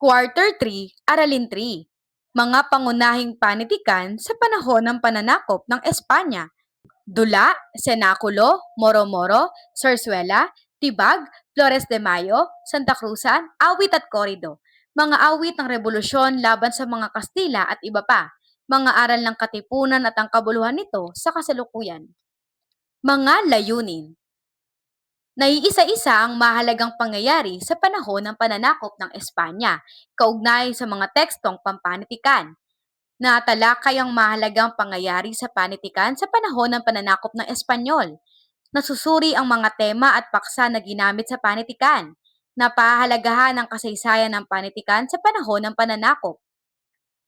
Quarter 3, Aralin 3. Mga pangunahing panitikan sa panahon ng pananakop ng Espanya. Dula, Senaculo, Moro-Moro, Zarzuela, Tibag, Flores de Mayo, Santa Cruzan, Awit at Corrido. Mga awit ng revolusyon laban sa mga Kastila at iba pa. Mga aral ng katipunan at ang kabuluhan nito sa kasalukuyan. Mga layunin Naiisa-isa ang mahalagang pangyayari sa panahon ng pananakop ng Espanya, kaugnay sa mga tekstong pampanitikan. Natalakay ang mahalagang pangyayari sa panitikan sa panahon ng pananakop ng Espanyol. Nasusuri ang mga tema at paksa na ginamit sa panitikan. Napahalagahan ang kasaysayan ng panitikan sa panahon ng pananakop.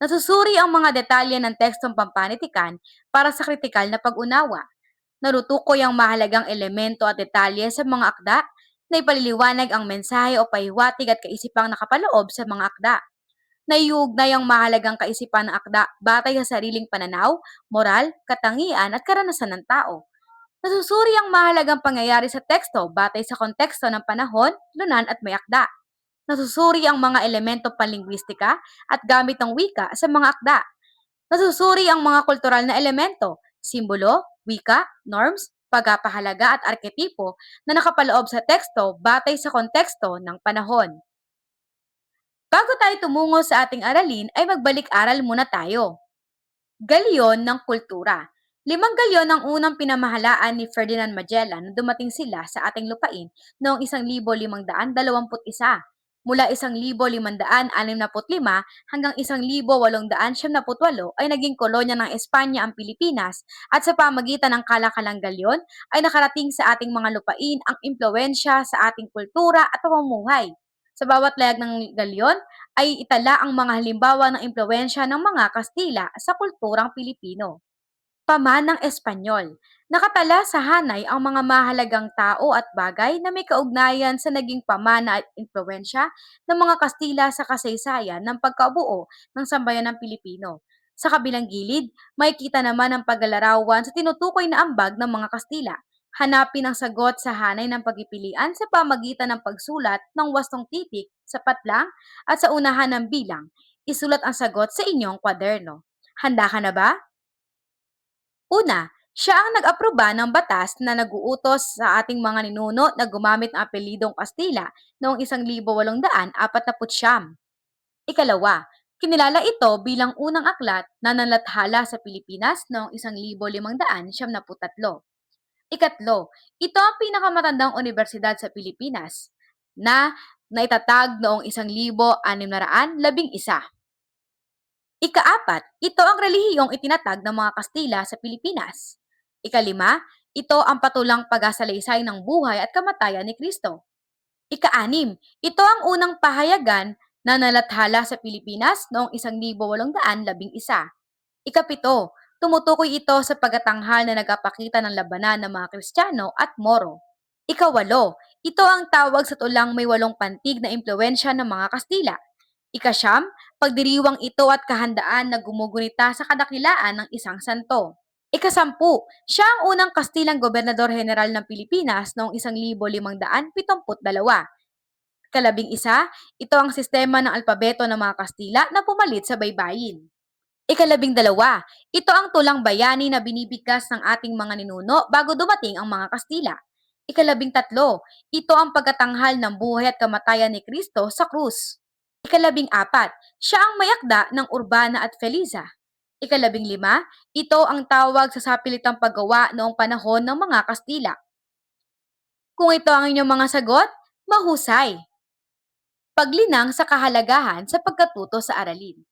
Nasusuri ang mga detalye ng tekstong pampanitikan para sa kritikal na pag-unawa narutukoy ang mahalagang elemento at detalye sa mga akda na ipaliliwanag ang mensahe o pahiwatig at kaisipang nakapaloob sa mga akda. Naiugnay ang mahalagang kaisipan ng akda batay sa sariling pananaw, moral, katangian at karanasan ng tao. Nasusuri ang mahalagang pangyayari sa teksto batay sa konteksto ng panahon, lunan at may akda. Nasusuri ang mga elemento panlingwistika at gamit ng wika sa mga akda. Nasusuri ang mga kultural na elemento, simbolo, wika, norms, pagpapahalaga at arketipo na nakapaloob sa teksto batay sa konteksto ng panahon. Bago tayo tumungo sa ating aralin ay magbalik-aral muna tayo. Galyon ng kultura. Limang galyon ang unang pinamahalaan ni Ferdinand Magellan na dumating sila sa ating lupain noong 1521 mula 1,565 hanggang 1,878 ay naging kolonya ng Espanya ang Pilipinas at sa pamagitan ng kalakalang galyon ay nakarating sa ating mga lupain ang impluensya sa ating kultura at pamumuhay. Sa bawat layag ng galyon ay itala ang mga halimbawa ng impluensya ng mga Kastila sa kulturang Pilipino. Pamanang Espanyol Nakatala sa hanay ang mga mahalagang tao at bagay na may kaugnayan sa naging pamana at impluensya ng mga Kastila sa kasaysayan ng pagkabuo ng sambayan ng Pilipino. Sa kabilang gilid, makikita naman ang paglalarawan sa tinutukoy na ambag ng mga Kastila. Hanapin ang sagot sa hanay ng pagpipilian sa pamagitan ng pagsulat ng wastong titik sa patlang at sa unahan ng bilang. Isulat ang sagot sa inyong kwaderno. Handa ka na ba? Una, siya ang nag-aproba ng batas na nag-uutos sa ating mga ninuno na gumamit ng apelidong Kastila noong 1849. Ikalawa, kinilala ito bilang unang aklat na nalathala sa Pilipinas noong 1573. Ikatlo, ito ang pinakamatandang universidad sa Pilipinas na naitatag noong 1611. Ikaapat, ito ang relihiyong itinatag ng mga Kastila sa Pilipinas. Ikalima, ito ang patulang pag-asalaysay ng buhay at kamatayan ni Kristo. Ikaanim, ito ang unang pahayagan na nalathala sa Pilipinas noong 1811. Ikapito, tumutukoy ito sa pagatanghal na nagapakita ng labanan ng mga Kristiyano at Moro. Ikawalo, ito ang tawag sa tulang may walong pantig na impluensya ng mga Kastila. Ikasyam, pagdiriwang ito at kahandaan na gumugunita sa kadakilaan ng isang santo. Ikasampu, siya ang unang Kastilang Gobernador General ng Pilipinas noong 1572. Kalabing isa, ito ang sistema ng alpabeto ng mga Kastila na pumalit sa baybayin. Ikalabing dalawa, ito ang tulang bayani na binibigkas ng ating mga ninuno bago dumating ang mga Kastila. Ikalabing tatlo, ito ang pagkatanghal ng buhay at kamatayan ni Kristo sa krus. Ikalabing apat, siya ang mayakda ng Urbana at Feliza. Ikalabing lima, ito ang tawag sa sapilitang paggawa noong panahon ng mga Kastila. Kung ito ang inyong mga sagot, mahusay. Paglinang sa kahalagahan sa pagkatuto sa aralin.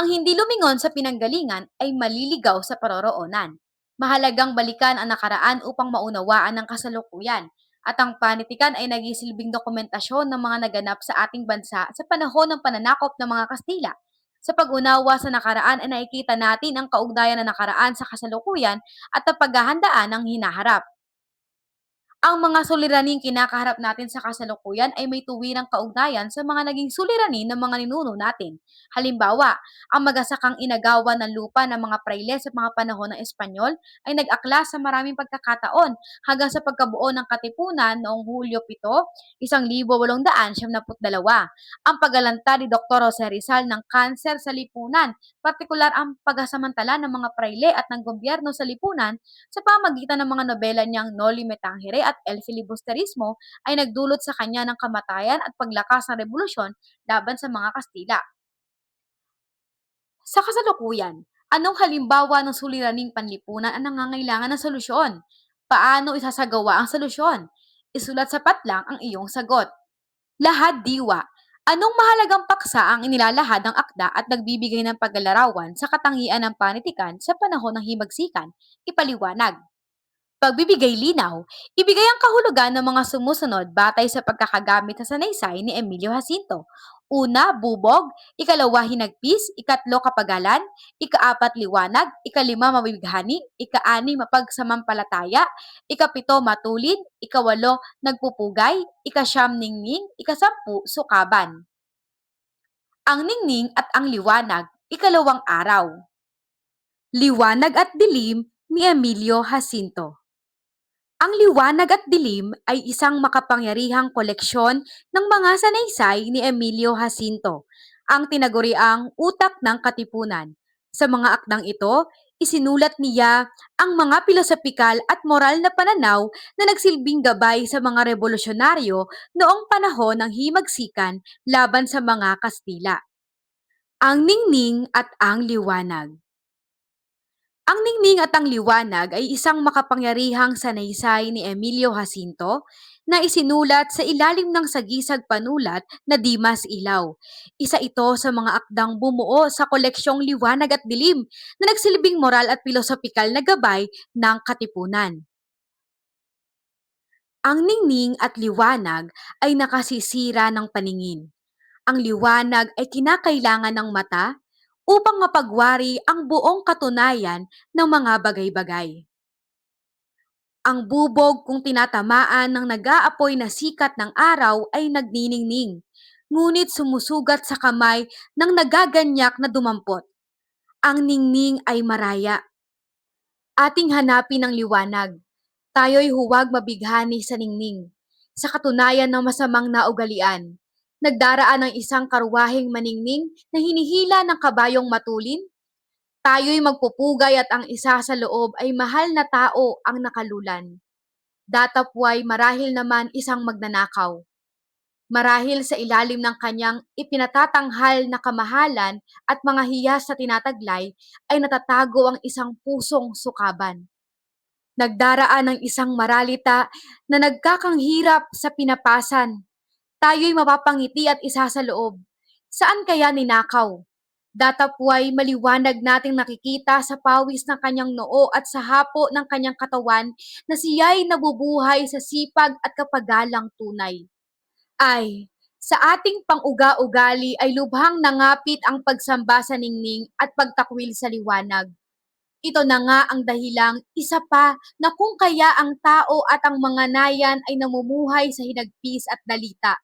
Ang hindi lumingon sa pinanggalingan ay maliligaw sa paroroonan. Mahalagang balikan ang nakaraan upang maunawaan ang kasalukuyan at ang panitikan ay nagisilbing dokumentasyon ng mga naganap sa ating bansa sa panahon ng pananakop ng mga Kastila sa pag-unawa sa nakaraan ay nakikita natin ang kaugnayan ng nakaraan sa kasalukuyan at ang paghahandaan ng hinaharap. Ang mga suliraning kinakaharap natin sa kasalukuyan ay may tuwirang kaugnayan sa mga naging suliranin ng mga ninuno natin. Halimbawa, ang magasakang inagawan ng lupa ng mga praile sa mga panahon ng Espanyol ay nag-akla sa maraming pagkakataon hanggang sa pagkabuo ng Katipunan noong Hulyo 7, 1872. Ang paglalanta ni Dr. Jose Rizal ng kanser sa lipunan, partikular ang pagsasamantala ng mga praile at ng gobyerno sa lipunan sa pamagitan ng mga nobela niyang Noli Me Tangere at El Filibusterismo ay nagdulot sa kanya ng kamatayan at paglakas ng revolusyon laban sa mga Kastila. Sa kasalukuyan, anong halimbawa ng suliraning panlipunan ang nangangailangan ng solusyon? Paano isasagawa ang solusyon? Isulat sa patlang ang iyong sagot. Lahad diwa. Anong mahalagang paksa ang inilalahad ng akda at nagbibigay ng paglalarawan sa katangian ng panitikan sa panahon ng himagsikan? Ipaliwanag. Pagbibigay linaw, ibigay ang kahulugan ng mga sumusunod batay sa pagkakagamit sa sanaysay ni Emilio Jacinto. Una, bubog. Ikalawa, hinagpis. Ikatlo, kapagalan. Ikaapat, liwanag. Ikalima, mabibighani. Ikaani, mapagsamampalataya. Ikapito, matulin. Ikawalo, nagpupugay. Ikasyam, ningning. Ikasampu, sukaban. Ang ningning at ang liwanag, ikalawang araw. Liwanag at dilim ni Emilio Jacinto. Ang liwanag at dilim ay isang makapangyarihang koleksyon ng mga sanaysay ni Emilio Jacinto, ang tinaguriang utak ng katipunan. Sa mga akdang ito, isinulat niya ang mga pilosopikal at moral na pananaw na nagsilbing gabay sa mga revolusyonaryo noong panahon ng himagsikan laban sa mga Kastila. Ang ningning at ang liwanag. Ang ningning at ang liwanag ay isang makapangyarihang sanaysay ni Emilio Jacinto na isinulat sa ilalim ng sagisag panulat na Dimas Ilaw. Isa ito sa mga akdang bumuo sa koleksyong liwanag at dilim na nagsilbing moral at pilosopikal na gabay ng katipunan. Ang ningning at liwanag ay nakasisira ng paningin. Ang liwanag ay kinakailangan ng mata upang mapagwari ang buong katunayan ng mga bagay-bagay. Ang bubog kung tinatamaan ng nag-aapoy na sikat ng araw ay nagniningning, ngunit sumusugat sa kamay ng nagaganyak na dumampot. Ang ningning ay maraya. Ating hanapin ang liwanag. Tayo'y huwag mabighani sa ningning. Sa katunayan ng masamang naugalian, nagdaraan ng isang karwaheng maningning na hinihila ng kabayong matulin? Tayo'y magpupugay at ang isa sa loob ay mahal na tao ang nakalulan. Datapway marahil naman isang magnanakaw. Marahil sa ilalim ng kanyang ipinatatanghal na kamahalan at mga hiyas sa tinataglay ay natatago ang isang pusong sukaban. Nagdaraan ng isang maralita na nagkakanghirap sa pinapasan tayo'y mapapangiti at isa sa loob. Saan kaya ninakaw? Datapway maliwanag nating nakikita sa pawis ng kanyang noo at sa hapo ng kanyang katawan na siya'y nabubuhay sa sipag at kapagalang tunay. Ay, sa ating pang-uga-ugali ay lubhang nangapit ang pagsamba sa ningning at pagtakwil sa liwanag. Ito na nga ang dahilang isa pa na kung kaya ang tao at ang mga nayan ay namumuhay sa hinagpis at dalita.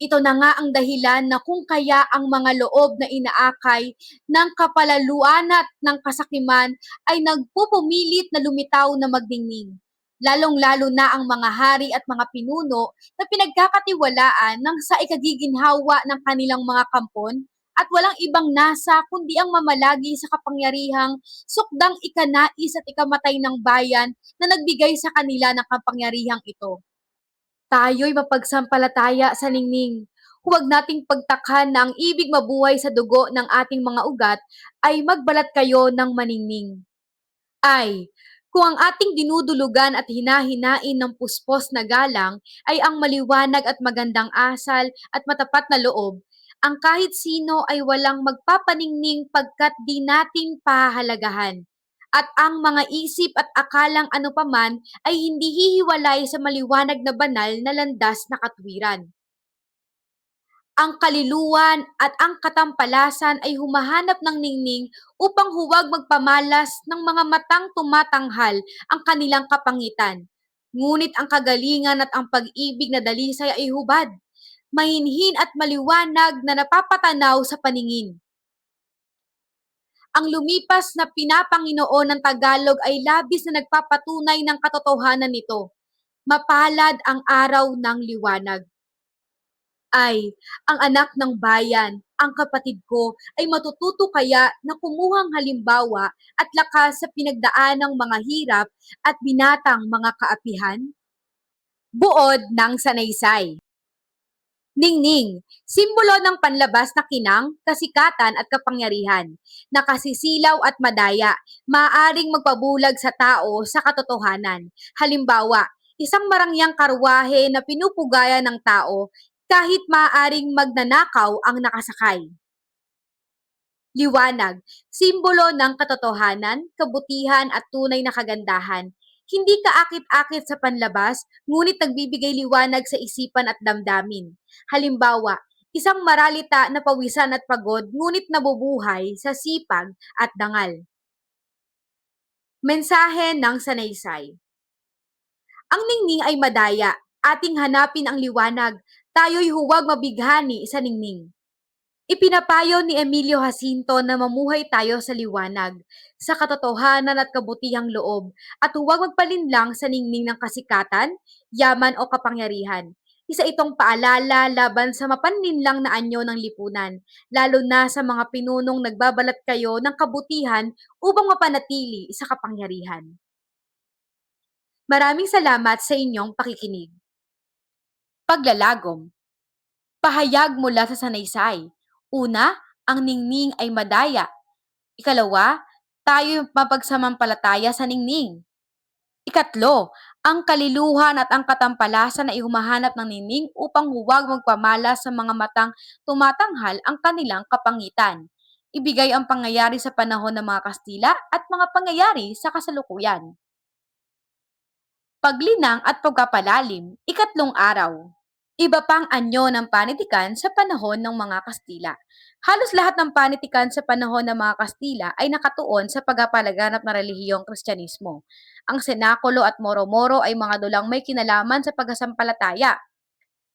Ito na nga ang dahilan na kung kaya ang mga loob na inaakay ng kapalaluan at ng kasakiman ay nagpupumilit na lumitaw na magdingning. Lalong-lalo na ang mga hari at mga pinuno na pinagkakatiwalaan ng sa ikagiginhawa ng kanilang mga kampon at walang ibang nasa kundi ang mamalagi sa kapangyarihang sukdang ikanais at ikamatay ng bayan na nagbigay sa kanila ng kapangyarihang ito tayo'y mapagsampalataya sa ningning. Huwag nating pagtakhan na ang ibig mabuhay sa dugo ng ating mga ugat ay magbalat kayo ng maningning. Ay, kung ang ating dinudulugan at hinahinain ng puspos na galang ay ang maliwanag at magandang asal at matapat na loob, ang kahit sino ay walang magpapaningning pagkat di nating pahalagahan at ang mga isip at akalang ano paman ay hindi hihiwalay sa maliwanag na banal na landas na katwiran. Ang kaliluan at ang katampalasan ay humahanap ng ningning upang huwag magpamalas ng mga matang tumatanghal ang kanilang kapangitan. Ngunit ang kagalingan at ang pag-ibig na dalisay ay hubad, mahinhin at maliwanag na napapatanaw sa paningin. Ang lumipas na pinapanginoon ng Tagalog ay labis na nagpapatunay ng katotohanan nito. Mapalad ang araw ng liwanag. Ay, ang anak ng bayan, ang kapatid ko, ay matututo kaya na kumuhang halimbawa at lakas sa pinagdaanang mga hirap at binatang mga kaapihan? Buod ng sanaysay. Ningning, simbolo ng panlabas na kinang, kasikatan at kapangyarihan. Nakasisilaw at madaya, maaring magpabulag sa tao sa katotohanan. Halimbawa, isang marangyang karwahe na pinupugaya ng tao kahit maaaring magnanakaw ang nakasakay. Liwanag, simbolo ng katotohanan, kabutihan at tunay na kagandahan. Hindi kaakit-akit sa panlabas, ngunit nagbibigay liwanag sa isipan at damdamin. Halimbawa, isang maralita na pawisan at pagod ngunit nabubuhay sa sipag at dangal. Mensahe ng sanaysay Ang ningning ay madaya, ating hanapin ang liwanag, tayo'y huwag mabighani sa ningning. Ipinapayo ni Emilio Jacinto na mamuhay tayo sa liwanag, sa katotohanan at kabutihang loob, at huwag magpalinlang sa ningning ng kasikatan, yaman o kapangyarihan. Isa itong paalala laban sa mapanlinlang na anyo ng lipunan, lalo na sa mga pinunong nagbabalat kayo ng kabutihan upang mapanatili sa kapangyarihan. Maraming salamat sa inyong pakikinig. Paglalagom Pahayag mula sa sanaysay. Una, ang ningning ay madaya. Ikalawa, tayo mapagsamamalataya sa ningning. Ikatlo, ang kaliluhan at ang katampalasan ay humahanap ng ningning upang huwag magpamala sa mga matang tumatanghal ang kanilang kapangitan. Ibigay ang pangyayari sa panahon ng mga Kastila at mga pangyayari sa kasalukuyan. Paglinang at pagpapalalim, ikatlong araw. Iba pang anyo ng panitikan sa panahon ng mga Kastila. Halos lahat ng panitikan sa panahon ng mga Kastila ay nakatuon sa pagpapalaganap ng relihiyong Kristyanismo. Ang senakulo at moro-moro ay mga dulang may kinalaman sa pagsasampalataya.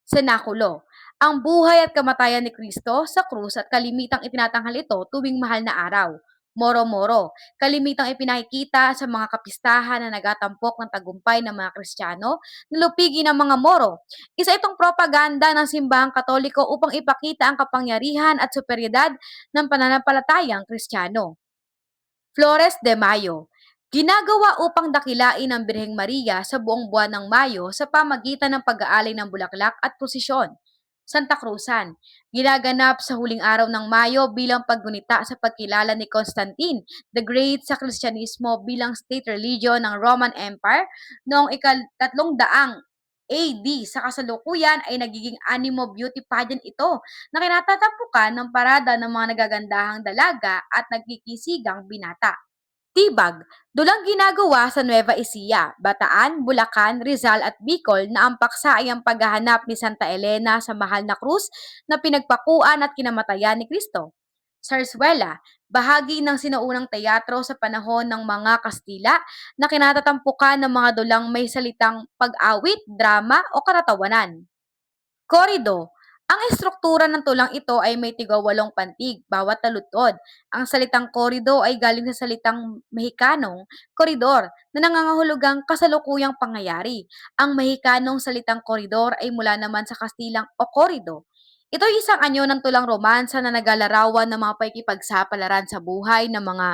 Senakulo, ang buhay at kamatayan ni Kristo sa krus at kalimitang itinatanghal ito tuwing mahal na araw. Moro-moro, kalimitang ipinakikita sa mga kapistahan na nagatampok ng tagumpay ng mga Kristiyano na lupigi ng mga Moro. Isa itong propaganda ng simbahang katoliko upang ipakita ang kapangyarihan at superioridad ng pananampalatayang Kristiyano. Flores de Mayo, ginagawa upang dakilain ang Birheng Maria sa buong buwan ng Mayo sa pamagitan ng pag-aalay ng bulaklak at prosesyon. Santa Cruzan, ginaganap sa huling araw ng Mayo bilang paggunita sa pagkilala ni Constantine the Great sa Kristyanismo bilang state religion ng Roman Empire noong ikatatlong daang AD sa kasalukuyan ay nagiging animo beauty pageant ito na kinatatampukan ng parada ng mga nagagandahang dalaga at nagkikisigang binata. Tibag, dulang ginagawa sa Nueva Ecija, Bataan, Bulacan, Rizal at Bicol na ang paksa ay ang paghahanap ni Santa Elena sa mahal na krus na pinagpakuan at kinamatayan ni Kristo. Sarsuela, bahagi ng sinaunang teatro sa panahon ng mga Kastila na kinatatampukan ng mga dulang may salitang pag-awit, drama o karatawanan. Korido, ang estruktura ng tulang ito ay may tigawalong pantig, bawat taludtod. Ang salitang korido ay galing sa salitang Mexicanong koridor na nangangahulugang kasalukuyang pangyayari. Ang Mexicanong salitang koridor ay mula naman sa Kastilang o korido. Ito ay isang anyo ng tulang romansa na naglalarawan ng mga pakikipagsapalaran sa buhay ng mga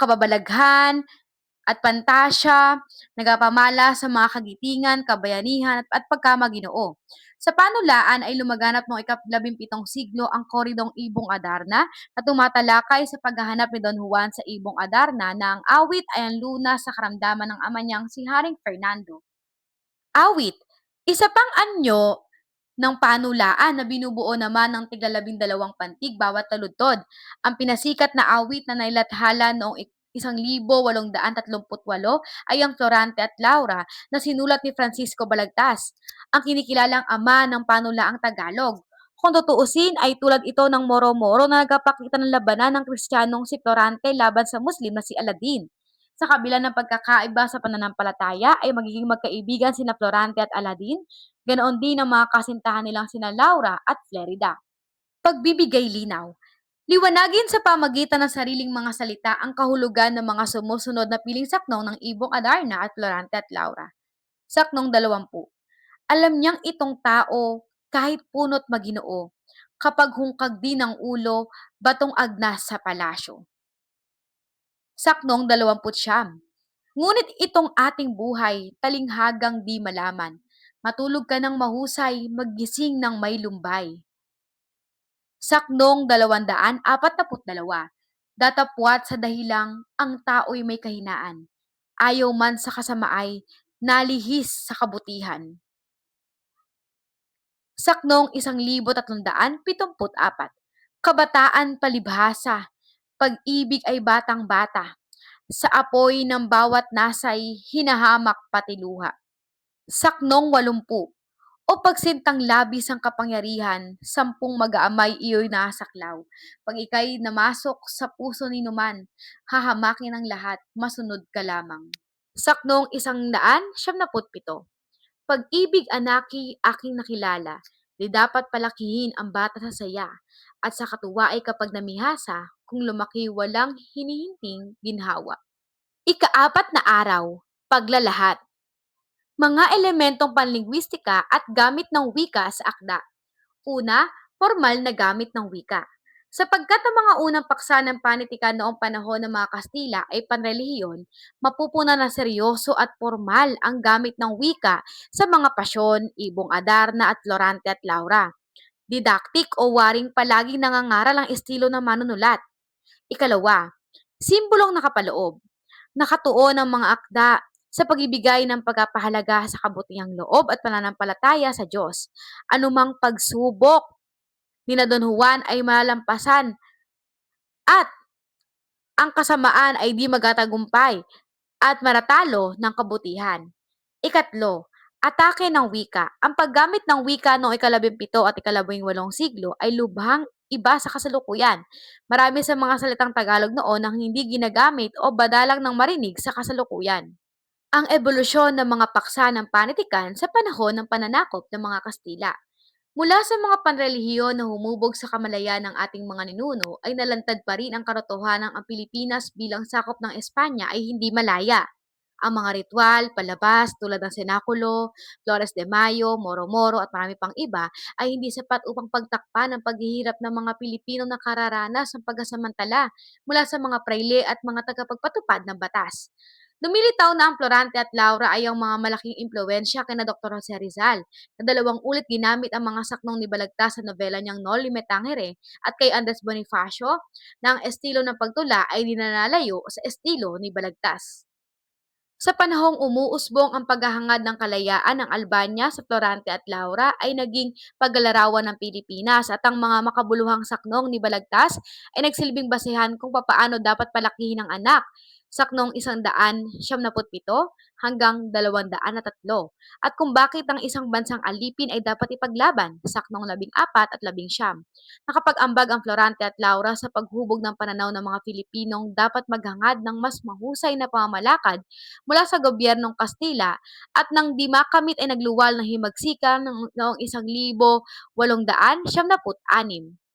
kababalaghan at pantasya, nagapamala sa mga kagitingan, kabayanihan at, at pagkamaginoo. Sa panulaan ay lumaganap noong ikaplabimpitong siglo ang koridong Ibong Adarna na tumatalakay sa paghahanap ni Don Juan sa Ibong Adarna na ang awit ay ang luna sa karamdaman ng ama niyang si Haring Fernando. Awit, isa pang anyo ng panulaan na binubuo naman ng tiglalabindalawang pantig bawat taludtod. Ang pinasikat na awit na nailathala noong 1838 ay ang Florante at Laura na sinulat ni Francisco Balagtas, ang kinikilalang ama ng panulaang Tagalog. Kung tutuusin ay tulad ito ng Moro-Moro na nagpapakita ng labanan ng Kristiyanong si Florante laban sa Muslim na si Aladdin. Sa kabila ng pagkakaiba sa pananampalataya ay magiging magkaibigan sina Florante at Aladin, ganoon din ang mga kasintahan nilang sina Laura at Flerida. Pagbibigay linaw. Liwanagin sa pamagitan ng sariling mga salita ang kahulugan ng mga sumusunod na piling saknong ng Ibong Adarna at Florante at Laura. Saknong 20. Alam niyang itong tao kahit punot maginoo, kapag hungkag din ang ulo, batong agnas sa palasyo. Saknong 29. Ngunit itong ating buhay, talinghagang di malaman. Matulog ka ng mahusay, maggising ng may lumbay. Saknong 242. Datapwat sa dahilang ang tao'y may kahinaan. Ayaw man sa kasamaay, nalihis sa kabutihan. Saknong 1374. Kabataan palibhasa, pag-ibig ay batang-bata. Sa apoy ng bawat nasay, hinahamak pati luha. Saknong 80. O pagsintang labis ang kapangyarihan, sampung mag-aamay iyo'y nasaklaw. Pag ika'y namasok sa puso ni Numan, hahamakin ang lahat, masunod ka lamang. Saknong isang daan, siyam na putpito. Pag-ibig anaki aking nakilala, di dapat palakihin ang bata sa saya, at sa katuwa ay kapag namihasa, kung lumaki walang hinihinting ginhawa. Ikaapat na araw, paglalahat. Mga elementong panlingwistika at gamit ng wika sa akda. Una, formal na gamit ng wika. Sapagkat ang mga unang paksa ng panitikan noong panahon ng mga Kastila ay panrelihiyon, mapupuna na seryoso at formal ang gamit ng wika sa mga pasyon, ibong Adarna at Florante at Laura. Didactic o waring palaging nangangaral ang estilo ng manunulat. Ikalawa, simbolong nakapaloob. Nakatuon ang mga akda sa pagbibigay ng pagpapahalaga sa kabutihang loob at pananampalataya sa Diyos. Anumang pagsubok ni na Don Juan ay malampasan at ang kasamaan ay di magatagumpay at maratalo ng kabutihan. Ikatlo, atake ng wika. Ang paggamit ng wika noong ikalabimpito at ikalabing walong siglo ay lubhang iba sa kasalukuyan. Marami sa mga salitang Tagalog noon ang hindi ginagamit o badalang ng marinig sa kasalukuyan ang ebolusyon ng mga paksa ng panitikan sa panahon ng pananakop ng mga Kastila. Mula sa mga panrelihiyon na humubog sa kamalayan ng ating mga ninuno ay nalantad pa rin ang katotohanan ang Pilipinas bilang sakop ng Espanya ay hindi malaya. Ang mga ritual, palabas tulad ng Senaculo, Flores de Mayo, Moro-Moro at marami pang iba ay hindi sapat upang pagtakpan ang paghihirap ng mga Pilipino na kararanas ng pagkasamantala mula sa mga prayle at mga tagapagpatupad ng batas. Lumilitaw na ang Florante at Laura ay ang mga malaking impluensya kina Dr. Jose Rizal, na dalawang ulit ginamit ang mga saknong ni Balagtas sa nobela niyang Noli Me Tangere at kay Andres Bonifacio na ang estilo ng pagtula ay dinanalayo sa estilo ni Balagtas. Sa panahong umuusbong ang paghahangad ng kalayaan ng Albania sa Florante at Laura ay naging paglalarawan ng Pilipinas at ang mga makabuluhang saknong ni Balagtas ay nagsilbing basehan kung papaano dapat palakihin ang anak saknong 177 hanggang 203 at kung bakit ang isang bansang alipin ay dapat ipaglaban, saknong 14 at 19. Nakapag-ambag ang Florante at Laura sa paghubog ng pananaw ng mga Filipinong dapat maghangad ng mas mahusay na pamamalakad mula sa gobyernong Kastila at nang di makamit ay nagluwal ng himagsikan noong 1876.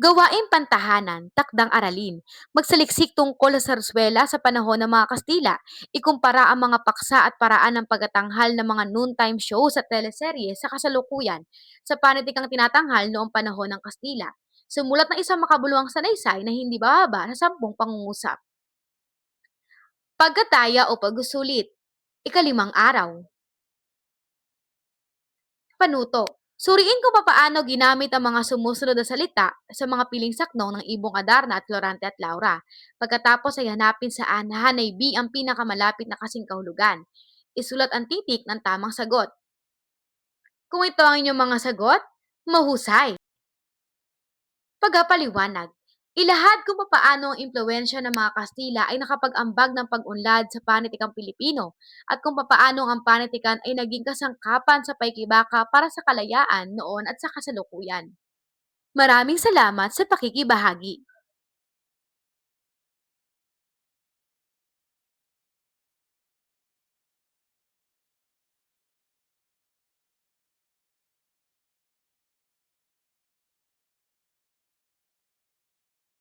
Gawaing pantahanan, takdang aralin. Magsaliksik tungkol sa sarsuela sa panahon ng mga Kastila. Ikumpara ang mga paksa at paraan ng pagtatanghal ng mga noontime shows at teleserye sa kasalukuyan sa panitikang tinatanghal noong panahon ng Kastila. Sumulat ng isang makabuluhang sanaysay na hindi bababa sa sampung pangungusap. Pagkataya o pagsusulit. Ikalimang araw. Panuto. Suriin kung papaano ginamit ang mga sumusunod na salita sa mga piling saknong ng Ibong Adarna at Florante at Laura. Pagkatapos ay hanapin saan hanay B ang pinakamalapit na kasing kahulugan. Isulat ang titik ng tamang sagot. Kung ito ang inyong mga sagot, mahusay. Pagpapaliwanag. Ilahad kung papaano ang impluensya ng mga Kastila ay nakapag-ambag ng pag-unlad sa panitikang Pilipino at kung papaano ang panitikan ay naging kasangkapan sa paikibaka para sa kalayaan noon at sa kasalukuyan. Maraming salamat sa pakikibahagi.